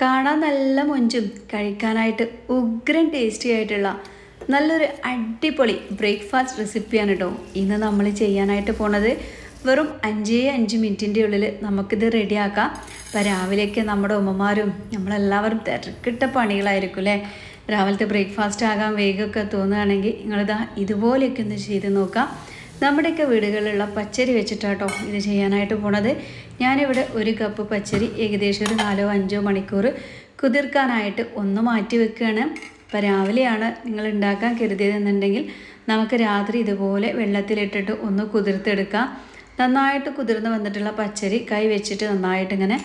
കാണാൻ നല്ല മൊഞ്ചും കഴിക്കാനായിട്ട് ഉഗ്രൻ ടേസ്റ്റി ആയിട്ടുള്ള നല്ലൊരു അടിപൊളി ബ്രേക്ക്ഫാസ്റ്റ് റെസിപ്പിയാണ് കേട്ടോ ഇന്ന് നമ്മൾ ചെയ്യാനായിട്ട് പോണത്. വെറും അഞ്ചേ അഞ്ച് മിനിറ്റിന്റെ ഉള്ളിൽ നമുക്കിത് റെഡിയാക്കാം. അപ്പോൾ രാവിലെയൊക്കെ നമ്മുടെ ഉമ്മമാരും നമ്മളെല്ലാവരും തിരക്കിട്ട പണികളായിരിക്കും അല്ലേ രാവിലത്തെ ബ്രേക്ക്ഫാസ്റ്റ് ആകാൻ വേഗമൊക്കെ തോന്നുകയാണെങ്കിൽ നിങ്ങളിതാ ഇതുപോലെയൊക്കെ ഒന്ന് ചെയ്ത് നോക്കാം. നമ്മുടെയൊക്കെ വീടുകളിലുള്ള പച്ചരി വെച്ചിട്ടാട്ടോ ഇത് ചെയ്യാനായിട്ട് പോണത്. ഞാനിവിടെ ഒരു കപ്പ് പച്ചരി ഏകദേശം ഒരു നാലോ അഞ്ചോ മണിക്കൂർ കുതിർക്കാനായിട്ട് ഒന്ന് മാറ്റി വെക്കുകയാണ്. ഇപ്പം രാവിലെയാണ് നിങ്ങൾ ഉണ്ടാക്കാൻ കരുതിയതെന്നുണ്ടെങ്കിൽ നമുക്ക് രാത്രി ഇതുപോലെ വെള്ളത്തിലിട്ടിട്ട് ഒന്ന് കുതിർത്തെടുക്കാം. നന്നായിട്ട് കുതിർന്ന് വന്നിട്ടുള്ള പച്ചരി കൈ വെച്ചിട്ട് നന്നായിട്ട് ഇങ്ങനെ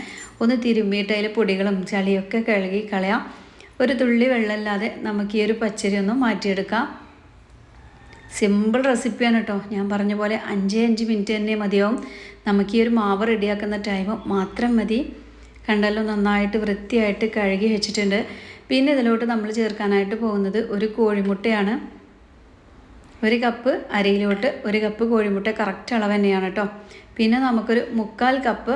ഒന്ന് തിരുമ്മിയിട്ട് അതിൽ പൊടികളും ചളിയൊക്കെ കഴുകി കളയാം. ഒരു തുള്ളി വെള്ളമില്ലാതെ നമുക്ക് ഈ ഒരു പച്ചരി ഒന്ന് മാറ്റിയെടുക്കാം. സിമ്പിൾ റെസിപ്പിയാണ് കേട്ടോ. ഞാൻ പറഞ്ഞ പോലെ അഞ്ചേ അഞ്ച് മിനിറ്റ് തന്നെ മതിയാവും. നമുക്ക് ഈ ഒരു മാവ് റെഡിയാക്കുന്ന ടൈം മാത്രം മതി. കണ്ടല്ലോ നന്നായിട്ട് വൃത്തിയായിട്ട് കഴുകി വെച്ചിട്ടുണ്ട്. പിന്നെ ഇതിലോട്ട് നമ്മൾ ചേർക്കാനായിട്ട് പോകുന്നത് ഒരു കോഴിമുട്ടയാണ്. ഒരു കപ്പ് അരിയിലോട്ട് ഒരു കപ്പ് കോഴിമുട്ട കറക്റ്റ് അളവ് തന്നെയാണ് കേട്ടോ. പിന്നെ നമുക്കൊരു മുക്കാൽ കപ്പ്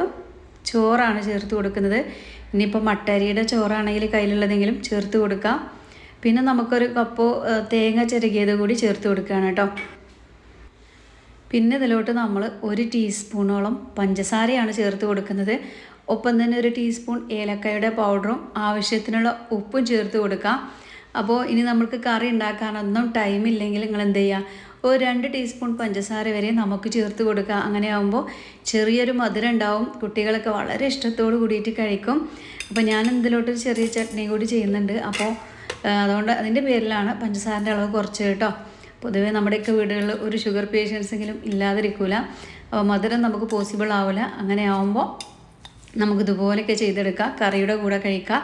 ചോറാണ് ചേർത്ത് കൊടുക്കുന്നത്. ഇനിയിപ്പോൾ മട്ടരിയുടെ ചോറാണെങ്കിൽ കയ്യിലുള്ളതെങ്കിലും ചേർത്ത് കൊടുക്കാം. പിന്നെ നമുക്കൊരു കപ്പ് തേങ്ങ ചിരകിയത് കൂടി ചേർത്ത് കൊടുക്കുകയാണ് കേട്ടോ. പിന്നെ ഇതിലോട്ട് നമ്മൾ ഒരു ടീസ്പൂണോളം പഞ്ചസാരയാണ് ചേർത്ത് കൊടുക്കുന്നത്. ഒപ്പം തന്നെ ഒരു ടീസ്പൂൺ ഏലക്കായുടെ പൗഡറും ആവശ്യത്തിനുള്ള ഉപ്പും ചേർത്ത് കൊടുക്കാം. അപ്പോൾ ഇനി നമുക്ക് കറി ഉണ്ടാക്കാനൊന്നും ടൈമില്ലെങ്കിൽ നിങ്ങൾ എന്ത് ചെയ്യുക? ഒരു രണ്ട് ടീസ്പൂൺ പഞ്ചസാര വരെ നമുക്ക് ചേർത്ത് കൊടുക്കുക. അങ്ങനെ ആകുമ്പോൾ ചെറിയൊരു മധുരം ഉണ്ടാവും. കുട്ടികളൊക്കെ വളരെ ഇഷ്ടത്തോട് കൂടിയിട്ട് കഴിക്കും. അപ്പോൾ ഞാൻ എന്തിലോട്ടൊരു ചെറിയ ചട്നി കൂടി ചെയ്യുന്നുണ്ട്. അപ്പോൾ അതുകൊണ്ട് അതിന്റെ പേരിലാണ് പഞ്ചസാരന്റെ അളവ് കുറച്ച് കേട്ടോ. പൊതുവേ നമ്മുടെയൊക്കെ വീടുകളിൽ ഒരു ഷുഗർ പേഷ്യൻസെങ്കിലും ഇല്ലാതിരിക്കില്ല അപ്പോൾ മധുരം നമുക്ക് പോസിബിൾ ആവില്ല അങ്ങനെ ആവുമ്പോൾ നമുക്കിതുപോലെയൊക്കെ ചെയ്തെടുക്കാം. കറിയുടെ കൂടെ കഴിക്കാം.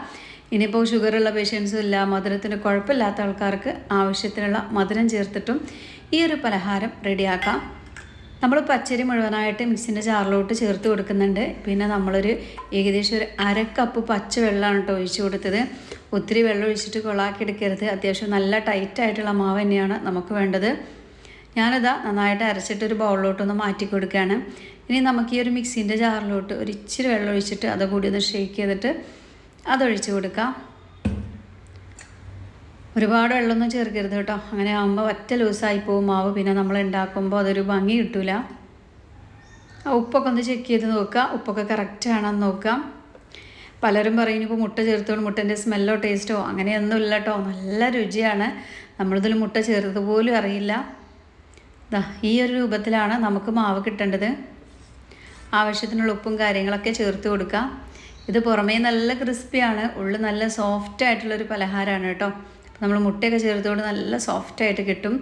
ഇനിയിപ്പോൾ ഷുഗറുള്ള പേഷ്യൻസും ഇല്ല മധുരത്തിന് കുഴപ്പമില്ലാത്ത ആൾക്കാർക്ക് ആവശ്യത്തിനുള്ള മധുരം ചേർത്തിട്ടും ഈ ഒരു പലഹാരം റെഡിയാക്കാം നമ്മൾ പച്ചരി മുഴുവനായിട്ട് മിക്സിന്റെ ജാറിലോട്ട് ചേർത്ത് കൊടുക്കുന്നുണ്ട്. പിന്നെ നമ്മളൊരു ഏകദേശം ഒരു അര കപ്പ് പച്ച വെള്ളമാണ് കേട്ടോ ഒഴിച്ചു കൊടുത്തത്. ഒത്തിരി വെള്ളം ഒഴിച്ചിട്ട് കൊളാക്കി എടുക്കരുത് അത്യാവശ്യം നല്ല ടൈറ്റായിട്ടുള്ള മാവ് തന്നെയാണ് നമുക്ക് വേണ്ടത്. ഞാനിതാ നന്നായിട്ട് അരച്ചിട്ട് ഒരു ബൗളിലോട്ടൊന്ന് മാറ്റി കൊടുക്കുകയാണ്. ഇനി നമുക്ക് ഈ ഒരു മിക്സിന്റെ ജാറിലോട്ട് ഒരു ഇച്ചിരി വെള്ളം ഒഴിച്ചിട്ട് അതുകൂടി ഒന്ന് ഷേക്ക് ചെയ്തിട്ട് അതൊഴിച്ച് കൊടുക്കാം. ഒരുപാട് വെള്ളമൊന്നും ചേർക്കരുത് കേട്ടോ. അങ്ങനെ ആകുമ്പോൾ ഒറ്റ ലൂസായി പോകും. മാവ് പിന്നെ നമ്മൾ ഉണ്ടാക്കുമ്പോൾ അതൊരു ഭംഗി കിട്ടില്ല ഉപ്പൊക്കെ ഒന്ന് ചെക്ക് ചെയ്ത് നോക്കുക. ഉപ്പൊക്കെ കറക്റ്റ് ആണെന്ന് നോക്കാം പലരും പറയും ഇപ്പോൾ മുട്ട ചേർത്തോണ്ട് മുട്ടന്റെ സ്മെല്ലോ ടേസ്റ്റോ അങ്ങനെയൊന്നും ഇല്ല കേട്ടോ. നല്ല രുചിയാണ്. നമ്മളിതിൽ മുട്ട ചേർത്തത് പോലും അറിയില്ല. ഈ ഒരു രൂപത്തിലാണ് നമുക്ക് മാവ് കിട്ടേണ്ടത്. ആവശ്യത്തിനുള്ള ഉപ്പും കാര്യങ്ങളൊക്കെ ചേർത്ത് കൊടുക്കാം ഇത് പുറമേ നല്ല ക്രിസ്പിയാണ് ഉള്ളിൽ നല്ല സോഫ്റ്റ് ആയിട്ടുള്ളൊരു പലഹാരമാണ് കേട്ടോ. നമ്മൾ മുട്ടയൊക്കെ ചേർത്തുകൊണ്ട് നല്ല സോഫ്റ്റായിട്ട് കിട്ടും.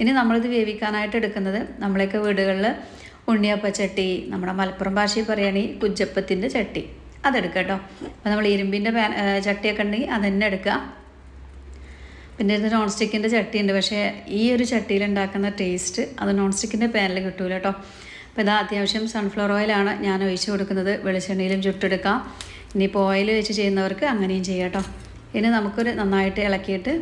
ഇനി നമ്മളിത് വേവിക്കാനായിട്ട് എടുക്കുന്നത് നമ്മളെയൊക്കെ വീടുകളിൽ ഉണ്ണിയപ്പ ചട്ടി നമ്മുടെ മലപ്പുറം ഭാഷയിൽ പറയുകയാണെങ്കിൽ കുജപ്പത്തിന്റെ ചട്ടി. അതെടുക്കുക കേട്ടോ. അപ്പോൾ നമ്മൾ ഇരുമ്പിന്റെ പാൻ ചട്ടിയൊക്കെ ഉണ്ടെങ്കിൽ അത് തന്നെ എടുക്കുക. പിന്നെ ഇത് നോൺ സ്റ്റിക്കിന്റെ ചട്ടിയുണ്ട് പക്ഷേ ഈ ഒരു ചട്ടിയിൽ ഉണ്ടാക്കുന്ന ടേസ്റ്റ് അത് നോൺ സ്റ്റിക്കിന്റെ പാനിൽ കിട്ടൂല കേട്ടോ. അപ്പോൾ ഇതാ അത്യാവശ്യം സൺഫ്ലവർ ഓയിലാണ് ഞാൻ ഒഴിച്ചു കൊടുക്കുന്നത് വെളിച്ചെണ്ണയിലും ചുട്ടെടുക്കാം. ഇനിയിപ്പോൾ ഓയിൽ വെച്ച് ചെയ്യുന്നവർക്ക് അങ്ങനെയും ചെയ്യാം കേട്ടോ. ഇനി നമുക്കൊരു നന്നായിട്ട് ഇളക്കിയിട്ട്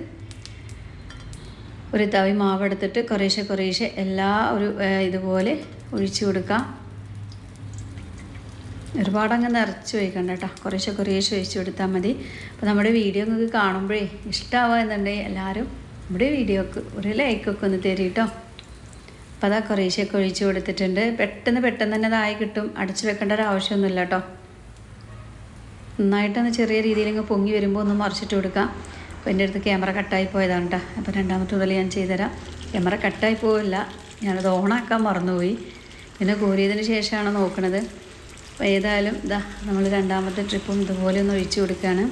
ഒരു തവി മാവ് എടുത്തിട്ട് കുറേശ്ശെ കുറേശ്ശെ എല്ലാ ഒരു ഇതുപോലെ ഒഴിച്ചു കൊടുക്കാം ഒരുപാട് അങ്ങ് നിറച്ച് ഒഴിക്കണ്ട കേട്ടോ. കുറേശ്ശെ കുറേശ്ശെ ഒഴിച്ചു കൊടുത്താൽ മതി. അപ്പോൾ നമ്മുടെ വീഡിയോ നിങ്ങൾക്ക് കാണുമ്പോഴേ ഇഷ്ടമാവുക എന്നുണ്ടെങ്കിൽ എല്ലാവരും നമ്മുടെ വീഡിയോക്ക് ഒരു ലൈക്കൊക്കെ ഒന്ന് തരും കേട്ടോ. അപ്പോൾ അതാ കുറേശ്ശെയൊക്കെ ഒഴിച്ചു കൊടുത്തിട്ടുണ്ട്. പെട്ടെന്ന് പെട്ടെന്ന് തന്നെ അതായി കിട്ടും. അടച്ചു വെക്കേണ്ട ഒരു ആവശ്യമൊന്നുമില്ല കേട്ടോ. നന്നായിട്ടൊന്ന് ചെറിയ രീതിയിലങ്ങ് പൊങ്ങി വരുമ്പോൾ ഒന്ന് മറിച്ചിട്ട് കൊടുക്കാം. അപ്പോൾ എന്റെ അടുത്ത് ക്യാമറ കട്ടായി പോയതാണ് കേട്ടോ അപ്പോൾ രണ്ടാമത്തെ മുതൽ ഞാൻ ചെയ്തുതരാം. ക്യാമറ കട്ടായി പോവില്ല. ഞാനത് ഓണാക്കാൻ മറന്നുപോയി. പിന്നെ കോരിയതിന് ശേഷമാണ് നോക്കണത്. അപ്പോൾ ഏതായാലും ഇതാ നമ്മൾ രണ്ടാമത്തെ ട്രിപ്പും ഇതുപോലെ ഒന്ന് ഒഴിച്ചു കൊടുക്കുകയാണ്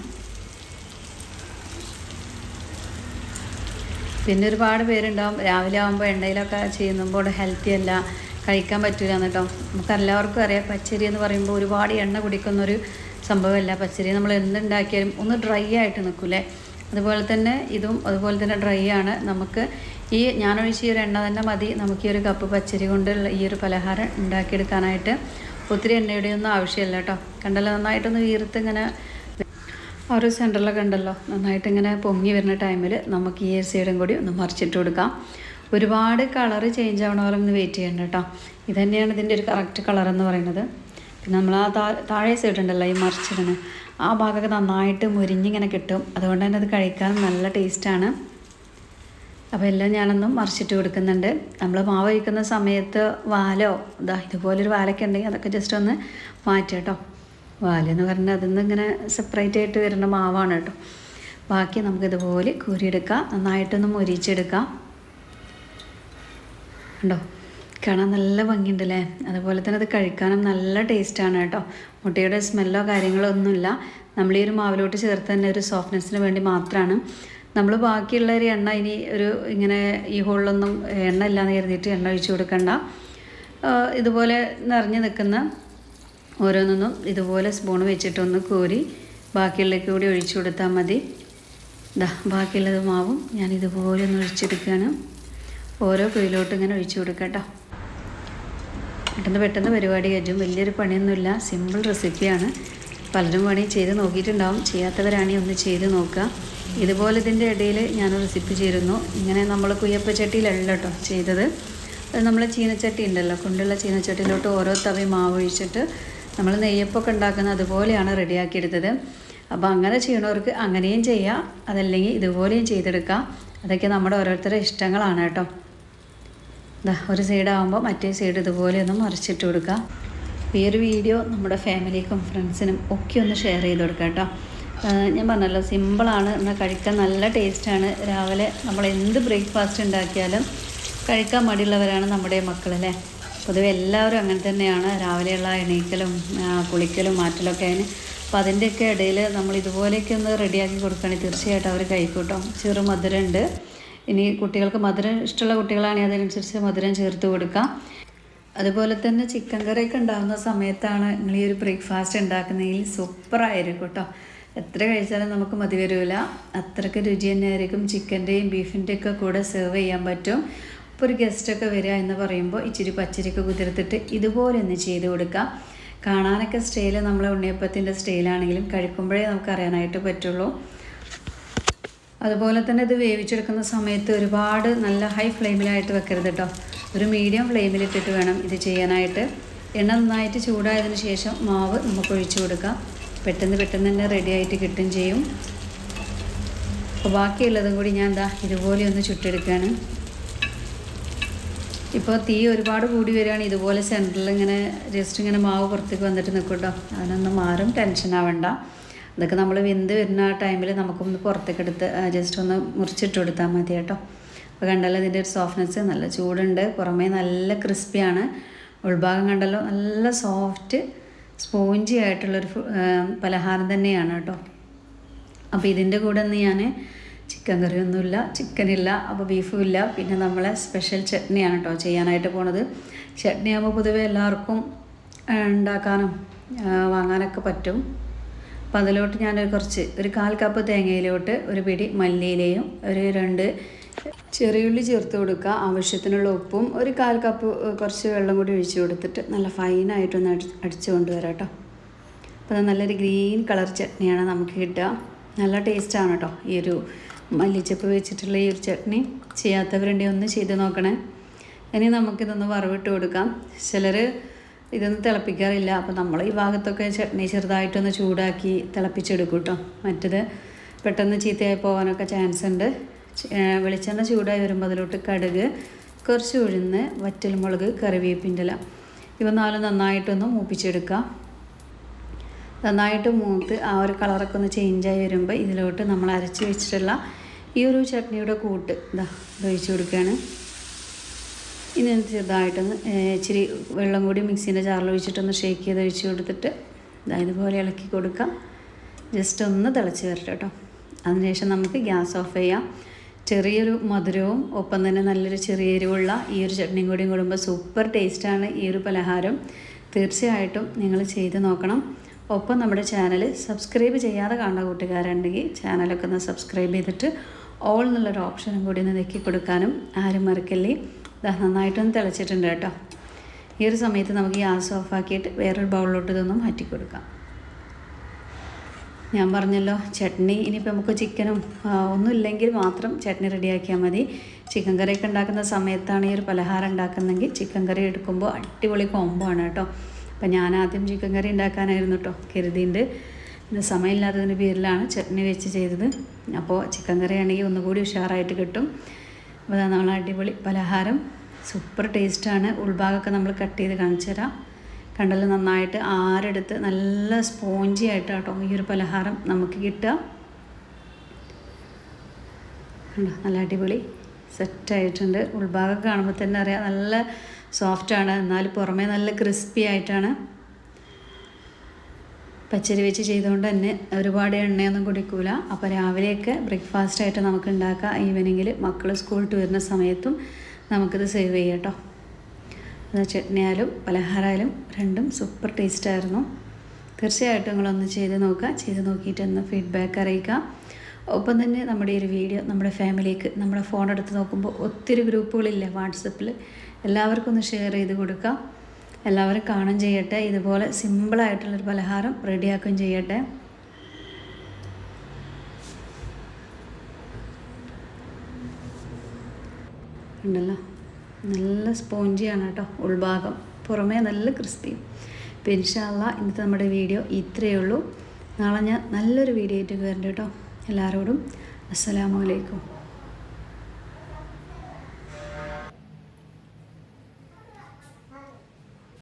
പിന്നെ ഒരുപാട് പേരുണ്ടാവും. രാവിലെ ആകുമ്പോൾ എണ്ണയിലൊക്കെ ചെയ്യുമ്പോൾ ഹെൽത്തി അല്ല. കഴിക്കാൻ പറ്റില്ല എന്നിട്ടോ നമുക്ക് എല്ലാവർക്കും അറിയാം. പച്ചരി എന്ന് പറയുമ്പോൾ ഒരുപാട് എണ്ണ കുടിക്കുന്നൊരു സംഭവമല്ല. പച്ചരി നമ്മൾ എന്തുണ്ടാക്കിയാലും ഒന്ന് ഡ്രൈ ആയിട്ട് നിൽക്കൂലേ. അതുപോലെ തന്നെ ഇതും അതുപോലെ തന്നെ ഡ്രൈ ആണ്. നമുക്ക് ഈ ഞാനൊഴിച്ച് ഈ ഒരു എണ്ണ തന്നെ മതി. നമുക്ക് ഈ ഒരു കപ്പ് പച്ചരി കൊണ്ടുള്ള ഈ ഒരു പലഹാരം ഉണ്ടാക്കിയെടുക്കാനായിട്ട്. ഒത്തിരി എണ്ണയുടെ ഒന്നും ആവശ്യമില്ല കേട്ടോ. കണ്ടല്ലോ നന്നായിട്ടൊന്ന് വീർത്ത് ഇങ്ങനെ ആ ഒരു സെന്ററിലൊക്കെ ഉണ്ടല്ലോ നന്നായിട്ട് ഇങ്ങനെ പൊങ്ങി വരുന്ന ടൈമിൽ നമുക്ക് ഈ സൈഡും കൂടി ഒന്ന് മറിച്ചിട്ട് കൊടുക്കാം. ഒരുപാട് കളറ് ചേഞ്ച് ആവണ പോലെ ഒന്ന് വെയിറ്റ് ചെയ്യണ്ട കേട്ടോ. ഇതുതന്നെയാണ് ഇതിന്റെ ഒരു കറക്റ്റ് കളർ എന്ന് പറയുന്നത്. പിന്നെ നമ്മൾ ആ താഴെ സൈഡ് ഉണ്ടല്ലോ ഈ മറിച്ചിടണ ആ ഭാഗമൊക്കെ നന്നായിട്ട് മുരിഞ്ഞിങ്ങനെ കിട്ടും. അതുകൊണ്ട് തന്നെ അത് കഴിക്കാൻ നല്ല ടേസ്റ്റാണ് അപ്പോൾ എല്ലാം ഞാനൊന്നും മറിച്ചിട്ട് കൊടുക്കുന്നുണ്ട്. നമ്മൾ മാവ് കഴിക്കുന്ന സമയത്ത് വാലോ ഇതാ ഇതുപോലൊരു വാലൊക്കെ ഉണ്ടെങ്കിൽ അതൊക്കെ ജസ്റ്റ് ഒന്ന് മാറ്റുക കേട്ടോ. വാലെന്ന് പറഞ്ഞാൽ അതിൽ നിന്ന് ഇങ്ങനെ സെപ്പറേറ്റ് ആയിട്ട് വരുന്ന മാവാണ് കേട്ടോ. ബാക്കി നമുക്കിതുപോലെ കൂരിയെടുക്കാം നന്നായിട്ടൊന്ന് മൊരിച്ചെടുക്കാം. ഉണ്ടോ കാണാൻ നല്ല ഭംഗിയുണ്ടല്ലേ? അതുപോലെ തന്നെ അത് കഴിക്കാനും നല്ല ടേസ്റ്റാണ് കേട്ടോ. മുട്ടയുടെ സ്മെല്ലോ കാര്യങ്ങളോ ഒന്നുമില്ല. നമ്മൾ ഈ ഒരു മാവിലോട്ട് ചേർത്ത് തന്നെ ഒരു സോഫ്റ്റ്നെസ്സിന് വേണ്ടി മാത്രമാണ്. നമ്മൾ ബാക്കിയുള്ള ഒരു എണ്ണ ഇനി ഒരു ഇങ്ങനെ ഈ ഹോളിലൊന്നും എണ്ണ ഇല്ലാന്ന് കരുതിയിട്ട് എണ്ണ ഒഴിച്ചു കൊടുക്കണ്ട. ഇതുപോലെ നിറഞ്ഞു നിൽക്കുന്ന ഓരോന്നൊന്നും ഇതുപോലെ സ്പൂൺ വെച്ചിട്ടൊന്ന് കോരി ബാക്കിയുള്ളതൊക്കെ കൂടി ഒഴിച്ചു കൊടുത്താൽ മതി. ഇതാ ബാക്കിയുള്ളത് മാവും. ഞാൻ ഇതുപോലെ ഒന്ന് ഒഴിച്ചെടുക്കുകയാണ് ഓരോ കുയിലോട്ടും ഇങ്ങനെ ഒഴിച്ചു കൊടുക്കാം കേട്ടോ. പെട്ടെന്ന് പെട്ടെന്ന് പരിപാടി കഴിയും. വലിയൊരു പണിയൊന്നുമില്ല. സിമ്പിൾ റെസിപ്പിയാണ് പലരും പണി ചെയ്ത് നോക്കിയിട്ടുണ്ടാവും. ചെയ്യാത്തവരാണെങ്കിൽ ഒന്ന് ചെയ്ത് നോക്കുക. ഇതുപോലെ ഇതിന്റെ ഇടയിൽ ഞാൻ റെസിപ്പി ചെയ്തിരുന്നു. ഇങ്ങനെ നമ്മൾ കുയ്യപ്പച്ചട്ടിയിലല്ല കേട്ടോ ചെയ്തത്. നമ്മൾ ചീനച്ചട്ടി ഉണ്ടല്ലോ. കൊണ്ടുള്ള ചീനച്ചട്ടിയിലോട്ട് ഓരോ തവി മാവ് ഒഴിച്ചിട്ട് നമ്മൾ നെയ്യപ്പൊക്കെ ഉണ്ടാക്കുന്ന അതുപോലെയാണ് റെഡിയാക്കിയെടുത്തത്. അപ്പോൾ അങ്ങനെ ചെയ്യണവർക്ക് അങ്ങനെയും ചെയ്യാം. അതല്ലെങ്കിൽ ഇതുപോലെയും ചെയ്തെടുക്കാം. അതൊക്കെ നമ്മുടെ ഓരോരുത്തരുടെ ഇഷ്ടങ്ങളാണ് കേട്ടോ. ഒരു സൈഡ് ആകുമ്പോൾ മറ്റേ സൈഡ് ഇതുപോലെ ഒന്ന് മറിച്ചിട്ട് കൊടുക്കുക ഈ ഒരു വീഡിയോ നമ്മുടെ ഫാമിലിക്കും ഫ്രണ്ട്സിനും ഒക്കെ ഒന്ന് ഷെയർ ചെയ്ത് കൊടുക്കുക കേട്ടോ. ഞാൻ പറഞ്ഞല്ലോ സിമ്പിളാണ് എന്നാൽ കഴിക്കാൻ നല്ല ടേസ്റ്റാണ് രാവിലെ നമ്മൾ എന്ത് ബ്രേക്ക്ഫാസ്റ്റ് ഉണ്ടാക്കിയാലും കഴിക്കാൻ മടിയുള്ളവരാണ് നമ്മുടെ മക്കളല്ലേ പൊതുവെ എല്ലാവരും അങ്ങനെ തന്നെയാണ്. രാവിലെയുള്ള എണീക്കലും കുളിക്കലും മാറ്റലൊക്കെ അതിന് അപ്പോൾ അതിന്റെയൊക്കെ ഇടയിൽ നമ്മൾ ഇതുപോലെയൊക്കെ ഒന്ന് റെഡിയാക്കി കൊടുക്കുകയാണെങ്കിൽ തീർച്ചയായിട്ടും അവർ കഴിക്കൂട്ടോ ചെറു മധുരമുണ്ട്. ഇനി കുട്ടികൾക്ക് മധുരം ഇഷ്ടമുള്ള കുട്ടികളാണെങ്കിൽ അതിനനുസരിച്ച് മധുരം ചേർത്ത് കൊടുക്കാം. അതുപോലെ തന്നെ ചിക്കൻ കറിയൊക്കെ ഉണ്ടാകുന്ന സമയത്താണ് നിങ്ങൾ ഈ ഒരു ബ്രേക്ക്ഫാസ്റ്റ് ഉണ്ടാക്കുന്നതിൽ സൂപ്പറായിരിക്കും കേട്ടോ. എത്ര കഴിച്ചാലും നമുക്ക് മതി വരില്ല അത്രയ്ക്ക് രുചി തന്നെയായിരിക്കും ചിക്കന്റെയും ബീഫിന്റെയും ഒക്കെ കൂടെ സെർവ് ചെയ്യാൻ പറ്റും. ഇപ്പോൾ ഒരു ഗസ്റ്റൊക്കെ വരിക എന്ന് പറയുമ്പോൾ ഇച്ചിരി പച്ചരിക്ക് കുതിർത്തിട്ട് ഇതുപോലെ ഒന്ന് ചെയ്ത് കൊടുക്കാം. കാണാനൊക്കെ സ്റ്റൈൽ നമ്മളെ ഉണ്ണിയപ്പത്തിന്റെ സ്റ്റൈലാണെങ്കിലും കഴിക്കുമ്പോഴേ നമുക്ക് അറിയാനായിട്ട് പറ്റുള്ളൂ. അതുപോലെ തന്നെ ഇത് വേവിച്ചെടുക്കുന്ന സമയത്ത് ഒരുപാട് നല്ല ഹൈ ഫ്ലെയിമിലായിട്ട് വെക്കരുത് കേട്ടോ ഒരു മീഡിയം ഫ്ലെയിമിലിട്ടിട്ട് വേണം ഇത് ചെയ്യാനായിട്ട്. എണ്ണ നന്നായിട്ട് ചൂടായതിന് ശേഷം മാവ് നമുക്ക് ഒഴിച്ചു കൊടുക്കാം. പെട്ടെന്ന് പെട്ടെന്ന് തന്നെ റെഡി ആയിട്ട് കിട്ടും ചെയ്യും. അപ്പോൾ ബാക്കിയുള്ളതും കൂടി ഞാൻ എന്താ ഇതുപോലെ ഒന്ന് ചുട്ടെടുക്കുകയാണ് ഇപ്പോൾ തീ ഒരുപാട് കൂടി വരികയാണ്. ഇതുപോലെ സെന്ററിൽ ഇങ്ങനെ ജസ്റ്റ് ഇങ്ങനെ മാവ് പുറത്തേക്ക് വന്നിട്ട് നിൽക്കും കേട്ടോ അതിനൊന്നും മാറും ടെൻഷൻ ആവണ്ട. അതൊക്കെ നമ്മൾ വെന്ത് വരുന്ന ആ ടൈമിൽ നമുക്കൊന്ന് പുറത്തേക്ക് എടുത്ത് ജസ്റ്റ് ഒന്ന് മുറിച്ചിട്ട് കൊടുത്താൽ മതി കേട്ടോ. അപ്പോൾ കണ്ടല്ലോ ഇതിന്റെ ഒരു സോഫ്റ്റ്നെസ് നല്ല ചൂടുണ്ട് പുറമേ നല്ല ക്രിസ്പിയാണ് ഉൾഭാഗം കണ്ടല്ലോ നല്ല സോഫ്റ്റ് സ്പോഞ്ചി ആയിട്ടുള്ളൊരു പലഹാരം തന്നെയാണ് കേട്ടോ. അപ്പോൾ ഇതിന്റെ കൂടെ ഒന്ന് ഞാൻ ചിക്കൻ കറിയൊന്നുമില്ല ചിക്കനില്ല അപ്പോൾ ബീഫും ഇല്ല. പിന്നെ നമ്മളെ സ്പെഷ്യൽ ചട്നിയാണ് കേട്ടോ ചെയ്യാനായിട്ട് പോണത്. ചട്നി ആകുമ്പോൾ പൊതുവെ എല്ലാവർക്കും ഉണ്ടാക്കാനും വാങ്ങാനൊക്കെ പറ്റും. അപ്പോൾ അതിലോട്ട് ഞാൻ കുറച്ച് ഒരു കാൽ കപ്പ് തേങ്ങയിലോട്ട് ഒരു പിടി മല്ലിയിലയും ഒരു രണ്ട് ചെറിയുള്ളി ചേർത്ത് കൊടുക്കുക. ആവശ്യത്തിനുള്ള ഉപ്പും ഒരു കാൽ കപ്പ് കുറച്ച് വെള്ളം കൂടി ഒഴിച്ച് കൊടുത്തിട്ട് നല്ല ഫൈനായിട്ടൊന്ന് അടി അടിച്ചു കൊണ്ടുവരാം കേട്ടോ. അപ്പോൾ നല്ലൊരു ഗ്രീൻ കളർ ചട്നിയാണ് നമുക്ക് കിട്ടുക. നല്ല ടേസ്റ്റാണ് കേട്ടോ ഈ ഒരു മല്ലിച്ചപ്പ് വെച്ചിട്ടുള്ള ഈ ഒരു ചട്നി. ചെയ്യാത്തവരുണ്ടെങ്കിൽ ഒന്ന് ചെയ്ത് നോക്കണേ. ഇനി നമുക്കിതൊന്ന് വറവിട്ട് കൊടുക്കാം. ചിലർ ഇതൊന്നും തിളപ്പിക്കാറില്ല. അപ്പോൾ നമ്മൾ ഈ ഭാഗത്തൊക്കെ ചട്നി ചെറുതായിട്ടൊന്ന് ചൂടാക്കി തിളപ്പിച്ചെടുക്കും കേട്ടോ മറ്റത് പെട്ടെന്ന് ചീത്തയായി പോകാനൊക്കെ ചാൻസ് ഉണ്ട്. വെളിച്ചെണ്ണ ചൂടായി വരുമ്പോൾ അതിലോട്ട് കടുക് കുറച്ച് ഉഴുന്ന് വറ്റൽമുളക് കറിവേപ്പിന്റെ ഇല ഇവ നാലും നന്നായിട്ടൊന്ന് മൂപ്പിച്ചെടുക്കാം. നന്നായിട്ട് മൂത്ത് ആ ഒരു കളറൊക്കെ ഒന്ന് ചേഞ്ചായി വരുമ്പോൾ ഇതിലോട്ട് നമ്മൾ അരച്ച് വെച്ചിട്ടുള്ള ഈ ഒരു ചട്നിയുടെ കൂട്ട് ഇത് ഒഴിച്ച് കൊടുക്കുകയാണ് ഇനി ചെറുതായിട്ടൊന്ന് ഇച്ചിരി വെള്ളം കൂടി മിക്സീന്റെ ജാറിൽ ഒഴിച്ചിട്ടൊന്ന് ഷേക്ക് ചെയ്ത് ഒഴിച്ച് കൊടുത്തിട്ട് ഇതാ ഇതുപോലെ ഇളക്കി കൊടുക്കാം. ജസ്റ്റ് ഒന്ന് തിളച്ച് വരട്ടെ കേട്ടോ അതിനുശേഷം നമുക്ക് ഗ്യാസ് ഓഫ് ചെയ്യാം. ചെറിയൊരു മധുരവും ഒപ്പം തന്നെ നല്ലൊരു ചെറിയ എരിവുള്ള ഈ ഒരു ചട്നിയും കൂടിയും കൂടുമ്പോൾ സൂപ്പർ ടേസ്റ്റാണ് ഈ ഒരു പലഹാരം. തീർച്ചയായിട്ടും നിങ്ങൾ ചെയ്ത് നോക്കണം. ഒപ്പം നമ്മുടെ ചാനൽ സബ്സ്ക്രൈബ് ചെയ്യാതെ കാണുന്ന കൂട്ടുകാരുണ്ടെങ്കിൽ ചാനലൊക്കെ ഒന്ന് സബ്സ്ക്രൈബ് ചെയ്തിട്ട് ഓൾ എന്നുള്ളൊരു ഓപ്ഷനും കൂടി ഒന്ന് നെക്കി കൊടുക്കാനും ആരും മറക്കല്ലേ. നന്നായിട്ടൊന്ന് തിളച്ചിട്ടുണ്ട് കേട്ടോ. ഈ ഒരു സമയത്ത് നമുക്ക് ഗ്യാസ് ഓഫാക്കിയിട്ട് വേറൊരു ബൗളിലോട്ട് ഇതൊന്ന് മാറ്റി കൊടുക്കാം. ഞാൻ പറഞ്ഞല്ലോ ചട്നി ഇനിയിപ്പോൾ നമുക്ക് ചിക്കനും ഒന്നുമില്ലെങ്കിൽ മാത്രം ചട്നി റെഡിയാക്കിയാൽ മതി. ചിക്കൻ കറിയൊക്കെ ഉണ്ടാക്കുന്ന സമയത്താണ് ഈ ഒരു പലഹാരം ഉണ്ടാക്കുന്നതെങ്കിൽ ചിക്കൻ കറി എടുക്കുമ്പോൾ അടിപൊളി കോംബോ ആണ് കേട്ടോ. അപ്പം ഞാൻ ആദ്യം ചിക്കൻ കറി ഉണ്ടാക്കാനായിരുന്നു കേട്ടോ കരുതിയിട്ട് ഇന്ന് സമയമില്ലാത്തതിന്റെ പേരിലാണ് ചട്നി വെച്ച് ചെയ്തത്. അപ്പോൾ ചിക്കൻ കറി ആണെങ്കിൽ ഒന്നുകൂടി ഉഷാറായിട്ട് കിട്ടും. അപ്പോൾ നമ്മൾ അടിപൊളി പലഹാരം. സൂപ്പർ ടേസ്റ്റാണ്. ഉൾഭാഗമൊക്കെ നമ്മൾ കട്ട് ചെയ്ത് കാണിച്ചു തരാം. കണ്ടല്ലോ നന്നായിട്ട് ആരെടുത്ത് നല്ല സ്പോഞ്ചി ആയിട്ട് കേട്ടോ ഈ ഒരു പലഹാരം നമുക്ക് കിട്ടുക. കണ്ടോ? നല്ല അടിപൊളി. സെറ്റായിട്ടുണ്ട് ഉൾഭാഗം കാണുമ്പോൾ തന്നെ അറിയാം നല്ല സോഫ്റ്റാണ്. എന്നാൽ പുറമേ നല്ല ക്രിസ്പി ആയിട്ടാണ്. പച്ചരി വെച്ച് ചെയ്തുകൊണ്ട് തന്നെ ഒരുപാട് എണ്ണയൊന്നും കുടിക്കൂല. അപ്പോൾ രാവിലെയൊക്കെ ബ്രേക്ക്ഫാസ്റ്റ് ആയിട്ട് നമുക്ക് ഉണ്ടാക്കാം. ഈവനിങ്ങിൽ മക്കൾ സ്കൂൾ വരുന്ന സമയത്തും നമുക്കിത് സേവ് ചെയ്യാം കേട്ടോ അത് ചട്നിയായാലും പലഹാരമായാലും രണ്ടും സൂപ്പർ ടേസ്റ്റായിരുന്നു തീർച്ചയായിട്ടും നിങ്ങളൊന്ന് ചെയ്ത് നോക്കുക. ചെയ്ത് നോക്കിയിട്ട് ഒന്ന് ഫീഡ്ബാക്ക് അറിയിക്കുക. ഒപ്പം തന്നെ നമ്മുടെ ഈ ഒരു വീഡിയോ നമ്മുടെ ഫാമിലിക്ക് നമ്മുടെ ഫോൺ എടുത്ത് നോക്കുമ്പോൾ ഒത്തിരി ഗ്രൂപ്പുകളില്ല വാട്സപ്പിൽ എല്ലാവർക്കും ഒന്ന് ഷെയർ ചെയ്ത് കൊടുക്കാം എല്ലാവരും കാണും ചെയ്യട്ടെ. ഇതുപോലെ സിമ്പിളായിട്ടുള്ളൊരു പലഹാരം റെഡിയാക്കുകയും ചെയ്യട്ടെ. ഉണ്ടല്ലോ? നല്ല സ്പോഞ്ചിയാണ് കേട്ടോ ഉൾഭാഗം. പുറമേ നല്ല ക്രിസ്പിയും ഇൻഷാല്ല ഇന്നത്തെ നമ്മുടെ വീഡിയോ ഇത്രയേ ഉള്ളൂ. നാളെ ഞാൻ നല്ലൊരു വീഡിയോ ആയിട്ട് വരണ്ട കേട്ടോ. എല്ലാവരോടും അസ്സലാമു അലൈക്കും.